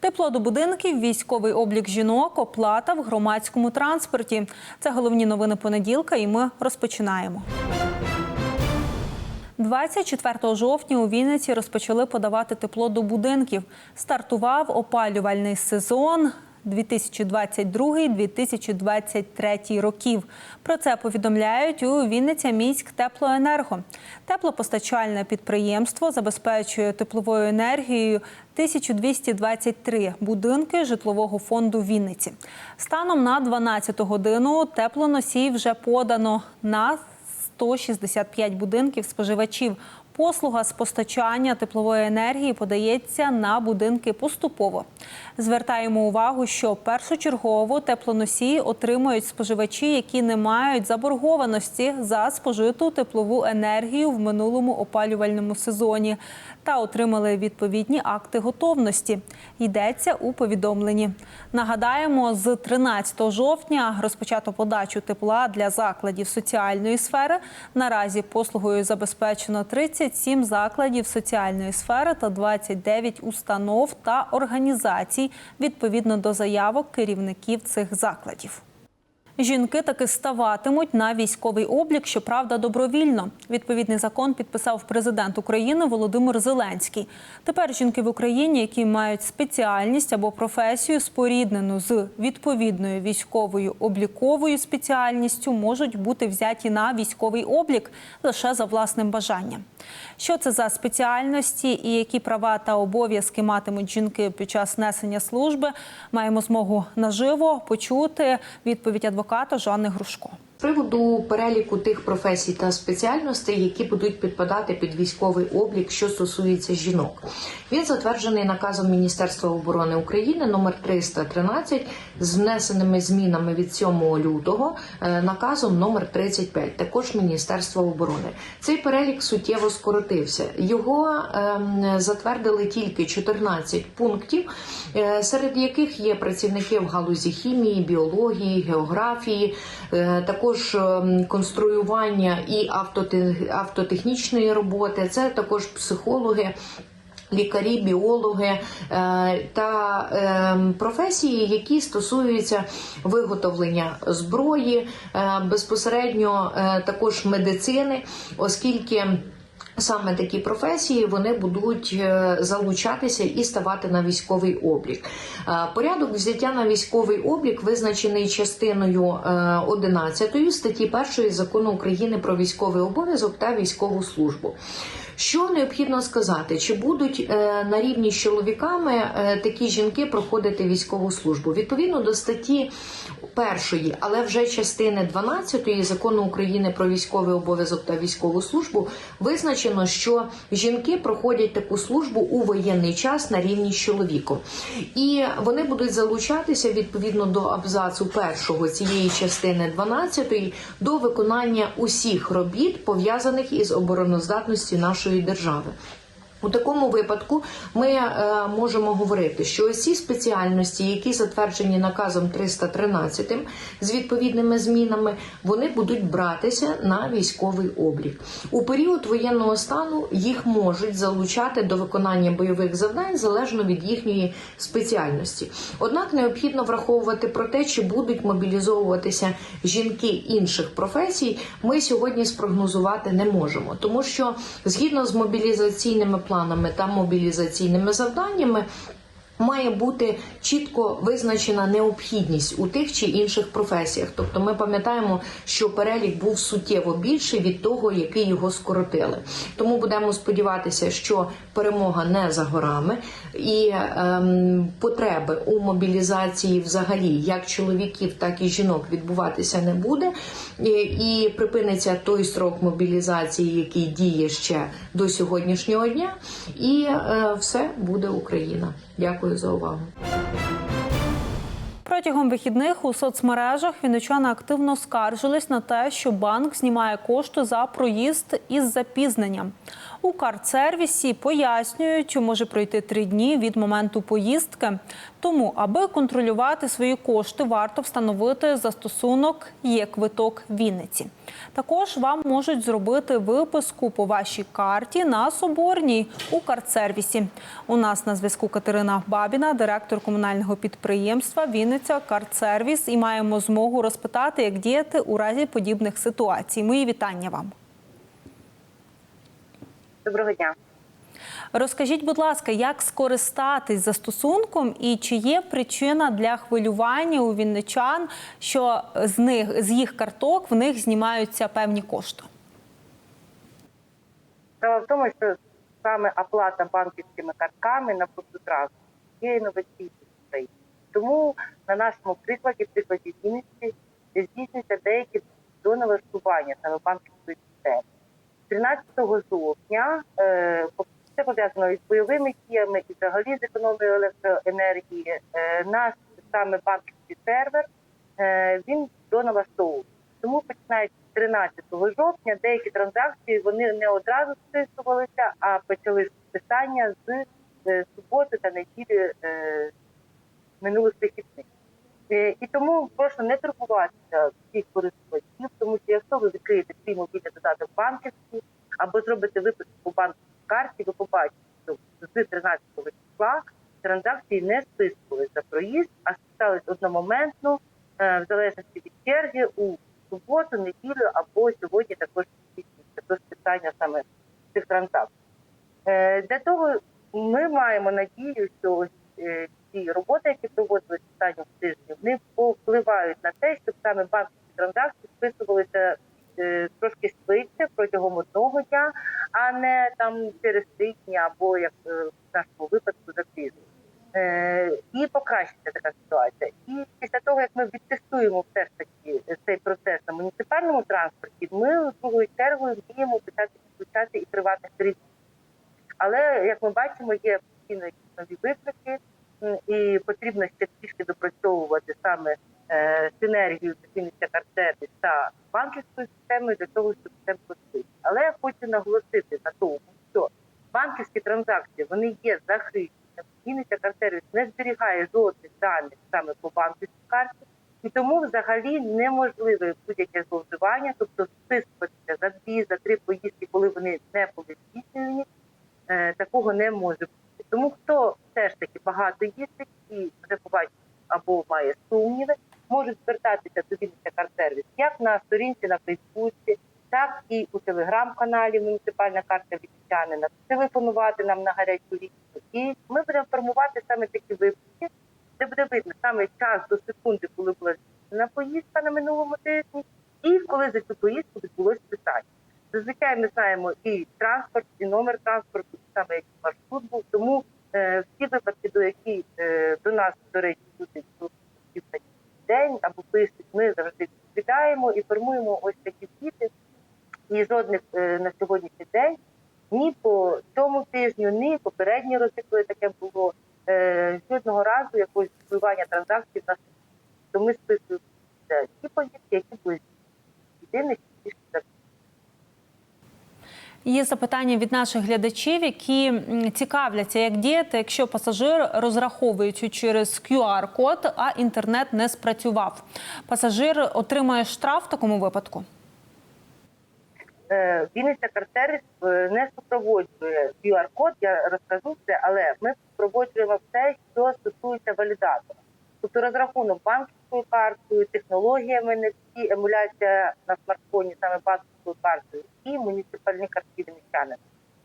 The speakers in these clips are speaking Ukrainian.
Тепло до будинків, військовий облік жінок, оплата в громадському транспорті. Це головні новини понеділка, і ми розпочинаємо. 24 жовтня у Вінниці розпочали подавати тепло до будинків. Стартував опалювальний сезон. 2022-2023 років. Про це повідомляють у Вінниця міськ теплоенерго. Теплопостачальне підприємство забезпечує тепловою енергією 1223 будинки житлового фонду Вінниці. Станом на 12 годину теплоносій вже подано на 165 будинків споживачів. Послуга з постачання теплової енергії подається на будинки поступово. Звертаємо увагу, що першочергово теплоносії отримують споживачі, які не мають заборгованості за спожиту теплову енергію в минулому опалювальному сезоні та отримали відповідні акти готовності. Йдеться у повідомленні. Нагадаємо, з 13 жовтня розпочато подачу тепла для закладів соціальної сфери. Наразі послугою забезпечено 37 закладів соціальної сфери та 29 установ та організацій відповідно до заявок керівників цих закладів. Жінки таки ставатимуть на військовий облік, щоправда, добровільно. Відповідний закон підписав президент України Володимир Зеленський. Тепер жінки в Україні, які мають спеціальність або професію, споріднену з відповідною військовою обліковою спеціальністю, можуть бути взяті на військовий облік лише за власним бажанням. Що це за спеціальності і які права та обов'язки матимуть жінки під час несення служби, маємо змогу наживо почути відповідь адвоката Жанни Грушко. Приводу переліку тих професій та спеціальностей, які будуть підпадати під військовий облік, що стосується жінок, він затверджений наказом Міністерства оборони України номер 313 з внесеними змінами від 7 лютого, е, наказом номер 35, також Міністерства оборони. Цей перелік суттєво скоротився. Його ем, затвердили тільки 14 пунктів, е, серед яких є працівники в галузі хімії, біології, географії, е, також ем, конструювання і автотехнічної роботи. Це також психологи. Лікарі, біологи е, та е, професії, які стосуються виготовлення зброї, е, безпосередньо е, також медицини, оскільки Саме такі професії вони будуть е, залучатися і ставати на військовий облік. Е, Порядок взяття на військовий облік визначений частиною е, 11 статті 1 закону України про військовий обов'язок та військову службу. Що необхідно сказати, чи будуть е, на рівні з чоловіками е, такі жінки проходити військову службу? Відповідно до статті першої, але вже частини 12 закону України про військовий обов'язок та військову службу визначено, що жінки проходять таку службу у воєнний час на рівні з чоловіком, і вони будуть залучатися відповідно до абзацу першого цієї частини 12 до виконання усіх робіт пов'язаних із обороноздатністю нашої держави. У такому випадку ми е, можемо говорити, що ці спеціальності, які затверджені наказом 313 з відповідними змінами, вони будуть братися на військовий облік. У період воєнного стану їх можуть залучати до виконання бойових завдань залежно від їхньої спеціальності. Однак необхідно враховувати про те, чи будуть мобілізовуватися жінки інших професій. Ми сьогодні спрогнозувати не можемо, тому що згідно з мобілізаційними планами та мобілізаційними завданнями. Має бути чітко визначена необхідність у тих чи інших професіях. Тобто, ми пам'ятаємо, що перелік був суттєво більший від того, який його скоротили. Тому будемо сподіватися, що перемога не за горами, і ем, потреби у мобілізації, взагалі, як чоловіків, так і жінок, відбуватися не буде. І, і припиниться той строк мобілізації, який діє ще до сьогоднішнього дня, і е, все буде Україна. Дякую за увагу. Протягом вихідних у соцмережах вінничани активно скаржились на те, що банк знімає кошти за проїзд із запізненням. У карт-сервісі пояснюють, може пройти три дні від моменту поїздки. Тому, аби контролювати свої кошти, варто встановити застосунок є квиток Вінниці. Також вам можуть зробити виписку по вашій карті на Соборній у карт-сервісі. У нас на зв'язку Катерина Бабіна, директор комунального підприємства Вінниця Карт-сервіс, і маємо змогу розпитати, як діяти у разі подібних ситуацій. Мої вітання вам. Доброго дня. Розкажіть, будь ласка, як скористатись застосунком і чи є причина для хвилювання у вінничан, що з них з їх карток в них знімаються певні кошти? Справа в тому, що саме оплата банківськими картками на транспорт є Україні. Тому на нашому прикладі, прикладі Вінниці, здійснюються деякі доналаштування саме банківської системи. 13 жовтня е, це пов'язано із бойовими діями і взагалі з економією електроенергії. Е, наш саме банківський сервер е, він доналаштовував. Тому починаючи з 13 жовтня деякі транзакції вони не одразу списувалися, а почали списання з суботи та неділі минулих вихідних. Е, І тому прошу не турбуватися всіх користувачів, тому що якщо ви відкриєте свій мобільний додаток банківський або зробите виписку по банківській карті, ви побачите, що з 13 числа транзакції не списувалися за проїзд, а списались одномоментно, е, в залежності від черги у суботу, неділю або сьогодні також до списання саме цих транзакцій. Е, Для того ми маємо надію, що е, ці роботи, які проводились останні тижні, вони впливають на те, щоб саме банківські транзакції списувалися е, трошки швидше протягом одного дня, а не там через три дні або як е, в нашому випадку за тиждень. Е, І покращиться така ситуація. І після того, як ми відтестуємо все ж таки цей процес на муніципальному транспорті, ми в другою чергою вміємо почати підключати і приватних перевізників. Але як ми бачимо, є постійно якісь нові виклики, м, і потрібно ще трішки допрацьовувати саме е, синергію Вінниця Карсервіс та банківською системою для того, щоб це простити. Але я хочу наголосити на тому, що банківські транзакції вони є захищені. Вінниця Карсервіс не зберігає жодних даних саме по банківській карті, і тому взагалі неможливе будь-яке зловживання, тобто списуватися за дві, за три поїздки, коли вони не були здійснені, е, такого не може бути. Тому хто все ж таки багато їздить і вже побачив або має сумніви, можуть звертатися до Вінниця Карсервіс як на сторінці на Фейсбуці, так і у телеграм-каналі Муніципальна карта Вінничанина, телефонувати нам на гарячу лінію. І ми будемо формувати саме такі випадки, де буде видно саме час до секунди, коли була здійснена поїздка на минулому тижні, і коли за цю поїздку відбулось питання. Зазвичай ми знаємо і транспорт, і номер транспорту, і саме який маршрут був. Тому е, всі випадки, до які е, до нас, до речі, в день або пишуть, ми завжди відповідаємо і формуємо ось такі звіти. І жодних е, на сьогоднішній день ні по цьому тижню, ні попередні роки, коли таке було, е, жодного разу якогось впливання транзакцій було. То ми списуємо ті поїздки, які були тільки за Є запитання від наших глядачів, які цікавляться, як діяти, якщо пасажир розраховуючи через QR-код, а інтернет не спрацював. Пасажир отримає штраф в такому випадку. Е, Вінниця Карсервіс е, не супроводжує QR-код, я розкажу це, але ми супроводжуємо все, що стосується валідатора. Тобто розрахунок банківською картою, технологіями NFT, емуляція на смартфоні саме банківською картою і муніципальні картки вінничани.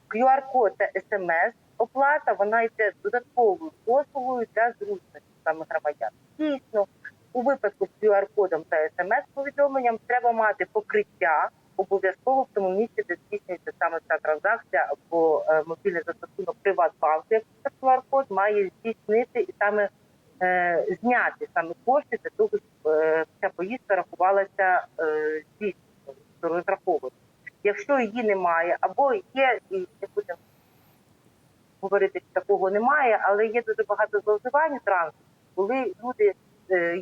QR-код та смс оплата вона йде додатковою послугою для зручності саме громадян. Дійсно, у випадку з QR-кодом та смс-повідомленням треба мати покриття обов'язково в тому місці, де здійснюється саме ця транзакція або е, мобільний застосунок Приватбанку, як QR-код має здійснити і саме е, зняти саме кошти для того, щоб е, ця поїздка рахувалася е, дійсно розраховувати. Якщо її немає, або є, і не будемо говорити, що такого немає, але є дуже багато зловживань транспорту, коли люди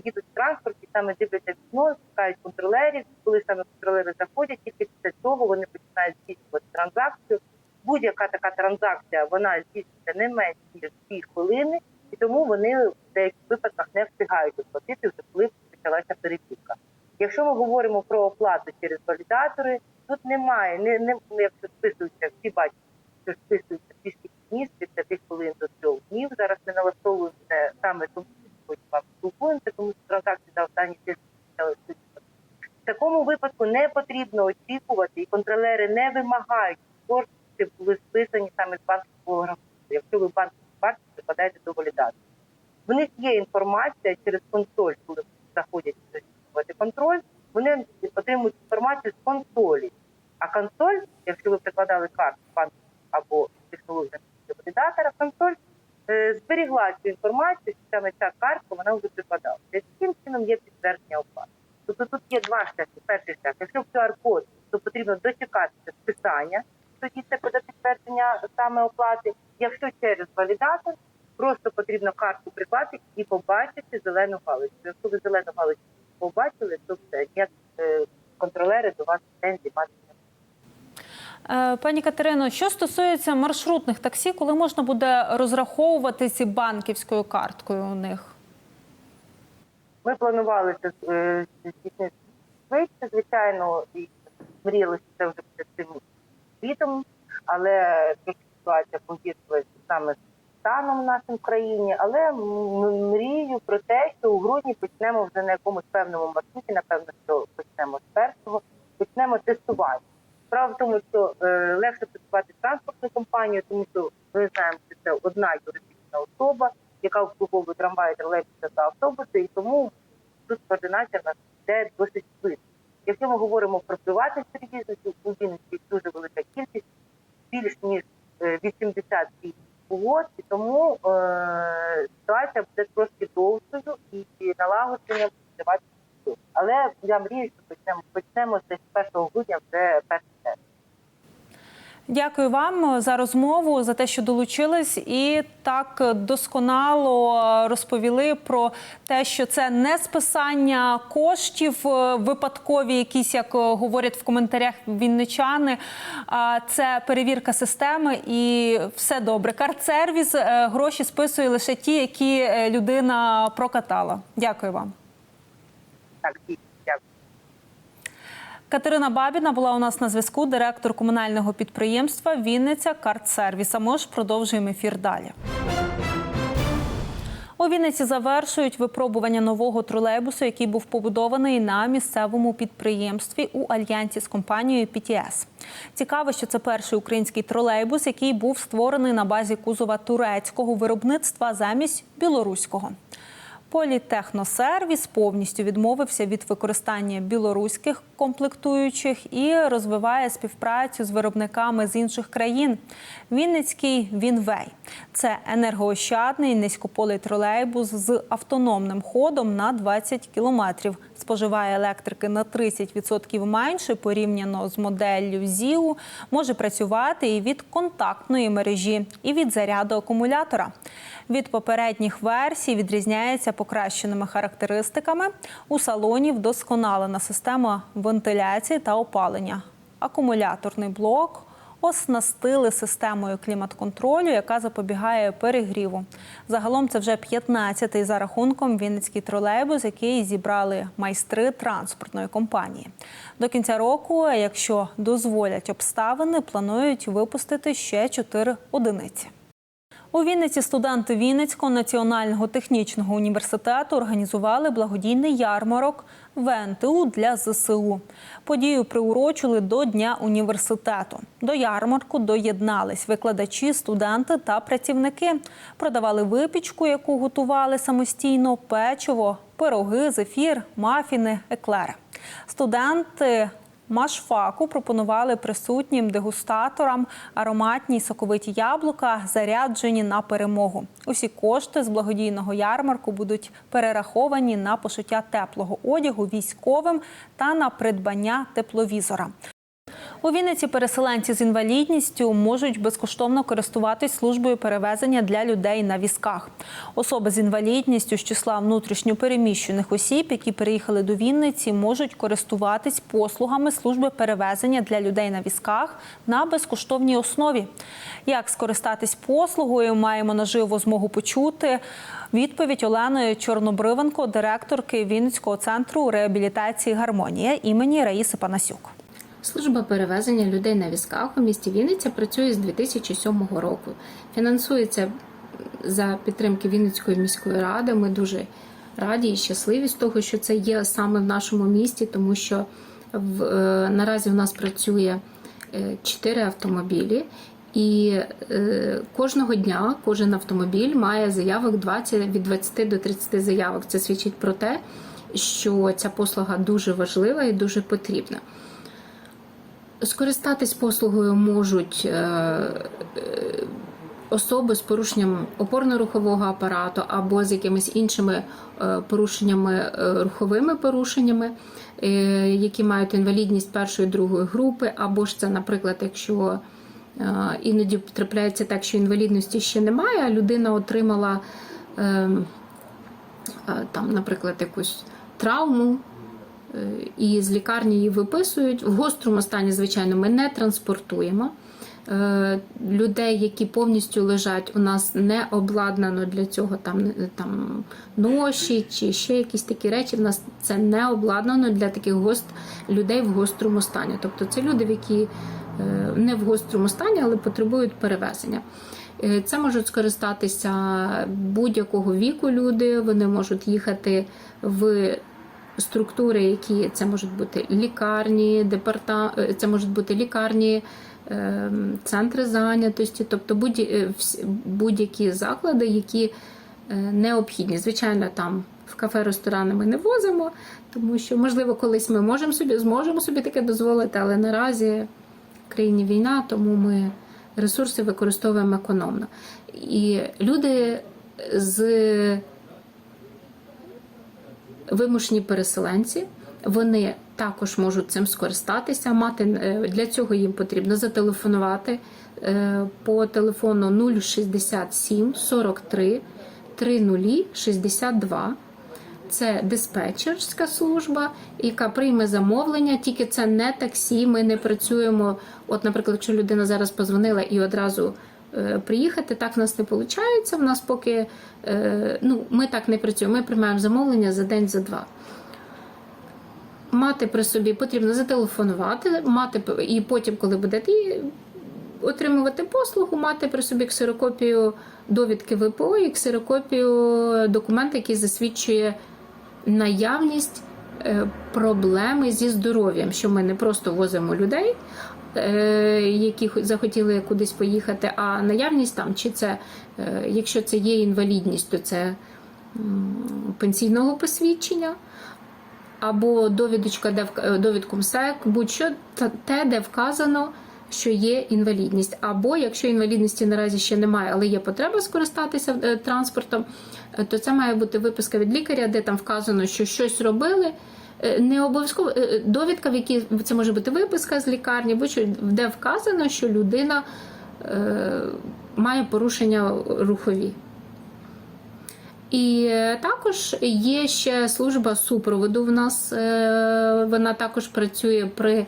їдуть в транспорті, саме дивляться вікно, шукають контролерів, коли саме контролери заходять, тільки після цього вони починають здійснювати транзакцію. будь-яка така транзакція вона здійснюється не менше ніж 2 хвилини, і тому вони в деяких випадках не встигають оплатити вже коли почалася перевірка. Якщо ми говоримо про оплату через валідатори, тут немає, не, не ну, якщо списуються, всі бачать, що списуються пішки днів з 5 хвилин до 3 днів. Зараз ми налаштовуємо це саме тому, що сьогодні вам спілкуємося, тому що транзакції за останні тижні почали списувати. В такому випадку не потрібно очікувати, і контролери не вимагають, кошти були списані саме з банківського рахунку, якщо ви банківську карту припадаєте до валідації. В них є інформація через контроль, коли заходять здійснювати контроль, вони отримують інформацію з консолі. А консоль, якщо ви прикладали карту банку або технологію валідатора, консоль е, зберігла цю інформацію, що саме ця картка вона вже прикладалася. Яким чином є підтвердження оплати? Тобто тут є два шляхи. Перший шлях. Якщо QR-код, то потрібно дочекатися списання, тоді це буде підтвердження саме оплати. Якщо через валідатор, просто потрібно картку прикласти і побачити зелену галочку. Якщо ви зелену галочку побачили, то все ніяк е, контролери до вас претензій мати. Е, Пані Катерино, що стосується маршрутних таксі, коли можна буде розраховуватися банківською карткою у них? Ми планували це е, здійснити швидше, звичайно, і мріяли, що це вже буде цим літом, але ситуація погіршилася саме з станом в нашій країні. Але мрію про те, що у грудні почнемо вже на якомусь певному маршруті, напевно, що почнемо з першого, почнемо тестувати. Справа в тому, що е, легше працювати з транспортною компанією, тому що ми знаємо, що це одна юридична особа, яка обслуговує трамваї, тролейбуси та автобуси, і тому тут координація в нас йде досить швидко. Якщо ми говоримо про приватних перевізників, у Вінниці дуже велика кількість, більш ніж е, 80 угод, і тому е, ситуація буде трошки довшою і налагодження буде. Але я мрію, що почнемо почнемо з Дякую вам за розмову, за те, що долучились, і так досконало розповіли про те, що це не списання коштів е, випадкові, якісь як е, говорять в коментарях вінничани. А це перевірка системи і все добре. Карт-сервіс е, гроші списує лише ті, які людина прокатала. Дякую вам. Так. Катерина Бабіна була у нас на зв'язку, директор комунального підприємства Вінниця Картсервіс. А ми ж продовжуємо ефір далі. У Вінниці завершують випробування нового тролейбусу, який був побудований на місцевому підприємстві у альянсі з компанією PTS. Цікаво, що це перший український тролейбус, який був створений на базі кузова турецького виробництва замість білоруського. Політехносервіс повністю відмовився від використання білоруських комплектуючих і розвиває співпрацю з виробниками з інших країн. Вінницький Вінвей це енергоощадний низькополий тролейбус з автономним ходом на 20 кілометрів. Споживає електрики на 30% менше порівняно з моделлю ЗІУ. Може працювати і від контактної мережі, і від заряду акумулятора. Від попередніх версій відрізняється покращеними характеристиками. У салоні вдосконалена система вентиляції та опалення. Акумуляторний блок оснастили системою клімат-контролю, яка запобігає перегріву. Загалом це вже 15-й за рахунком Вінницький тролейбус, який зібрали майстри транспортної компанії. До кінця року, якщо дозволять обставини, планують випустити ще 4 одиниці. У Вінниці студенти Вінницького національного технічного університету організували благодійний ярмарок ВНТУ для ЗСУ. Подію приурочили до Дня університету. До ярмарку доєднались викладачі, студенти та працівники. Продавали випічку, яку готували самостійно, печиво, пироги, зефір, мафіни, еклери. Студенти Машфаку пропонували присутнім дегустаторам ароматні соковиті яблука, заряджені на перемогу. Усі кошти з благодійного ярмарку будуть перераховані на пошиття теплого одягу військовим та на придбання тепловізора. У Вінниці переселенці з інвалідністю можуть безкоштовно користуватись службою перевезення для людей на візках. Особи з інвалідністю з числа внутрішньопереміщених осіб, які переїхали до Вінниці, можуть користуватись послугами служби перевезення для людей на візках на безкоштовній основі. Як скористатись послугою, маємо наживо змогу почути. Відповідь Олени Чорнобривенко, директорки Вінницького центру реабілітації Гармонія імені Раїси Панасюк. Служба перевезення людей на візках у місті Вінниця працює з 2007 року. Фінансується за підтримки Вінницької міської ради. Ми дуже раді і щасливі з того, що це є саме в нашому місті, тому що в, е, наразі в нас працює е, 4 автомобілі. І е, кожного дня кожен автомобіль має заявок 20, від 20 до 30 заявок. Це свідчить про те, що ця послуга дуже важлива і дуже потрібна. Скористатись послугою можуть е, е, особи з порушенням опорно-рухового апарату або з якимись іншими е, порушеннями, руховими порушеннями, які мають інвалідність першої другої групи, або ж це, наприклад, якщо іноді трапляється так, що інвалідності ще немає, а людина отримала е, е, там, наприклад, якусь травму. Е, і з лікарні її виписують. В гострому стані, звичайно, ми не транспортуємо. Е, Людей, які повністю лежать, у нас не обладнано для цього там, там ноші чи ще якісь такі речі. У нас це не обладнано для таких гост людей в гострому стані. Тобто це люди, які е, не в гострому стані, але потребують перевезення. Е, Це можуть скористатися будь-якого віку люди. Вони можуть їхати в структури, які це можуть бути лікарні, департа... е, це можуть бути лікарні, е, центри зайнятості, тобто е, будь-які заклади, які е, необхідні. Звичайно, там в кафе, ресторани ми не возимо, тому що, можливо, колись ми можемо собі, зможемо собі таке дозволити, але наразі в країні війна, тому ми ресурси використовуємо економно. І люди з вимушені переселенці. Вони також можуть цим скористатися. Мати е, для цього їм потрібно зателефонувати е, по телефону 067 43 30 62. Це диспетчерська служба, яка прийме замовлення. Тільки це не таксі. Ми не працюємо. От, наприклад, якщо людина зараз позвонила і одразу приїхати, так в нас не виходить. В нас поки е, ну, ми так не працюємо. Ми приймаємо замовлення за день, за два. Мати при собі потрібно зателефонувати, мати і потім, коли будете отримувати послугу, мати при собі ксерокопію довідки ВПО і ксерокопію документа, який засвідчує наявність е, проблеми зі здоров'ям, що ми не просто возимо людей, е, які захотіли кудись поїхати, а наявність там, чи це, е, якщо це є інвалідність, то це пенсійного посвідчення. Або довідочка, де е, довідку МСЕК, будь-що те, де вказано, що є інвалідність. Або якщо інвалідності наразі ще немає, але є потреба скористатися е, транспортом, е, то це має бути виписка від лікаря, де там вказано, що щось робили. Е, Не обов'язково е, е, довідка, в якій це може бути виписка з лікарні, де вказано, що людина має порушення рухові. І також є ще служба супроводу в нас. Вона також працює при,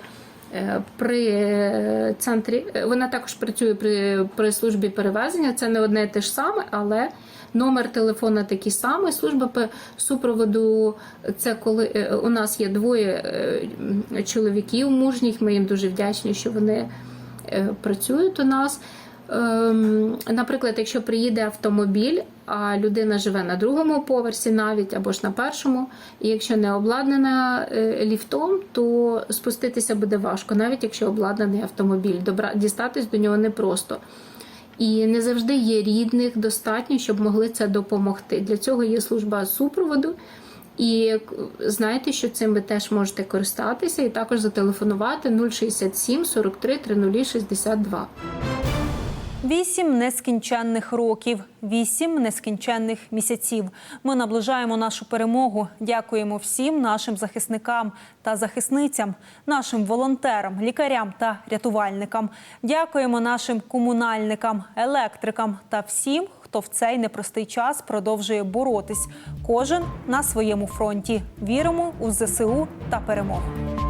при е, центрі. е, Вона також працює при, при службі перевезення. Це не одне і те ж саме, але номер телефона такий самий. Служба супроводу це коли е, у нас є двоє чоловіків мужніх. Ми їм дуже вдячні, що вони працюють у нас. Ем, Наприклад, якщо приїде автомобіль, а людина живе на другому поверсі, навіть або ж на першому, і якщо не обладнана е, ліфтом, то спуститися буде важко, навіть якщо обладнаний автомобіль. Добра дістатись до нього непросто. І не завжди є рідних достатньо, щоб могли це допомогти. Для цього є служба супроводу. І знайте, що цим ви теж можете користатися, і також зателефонувати 067 43 30 62. Вісім нескінченних років, вісім нескінченних місяців. Ми наближаємо нашу перемогу. Дякуємо всім нашим захисникам та захисницям, нашим волонтерам, лікарям та рятувальникам. Дякуємо нашим комунальникам, електрикам та всім, хто в цей непростий час продовжує боротись. Кожен на своєму фронті. Віримо у ЗСУ та перемогу.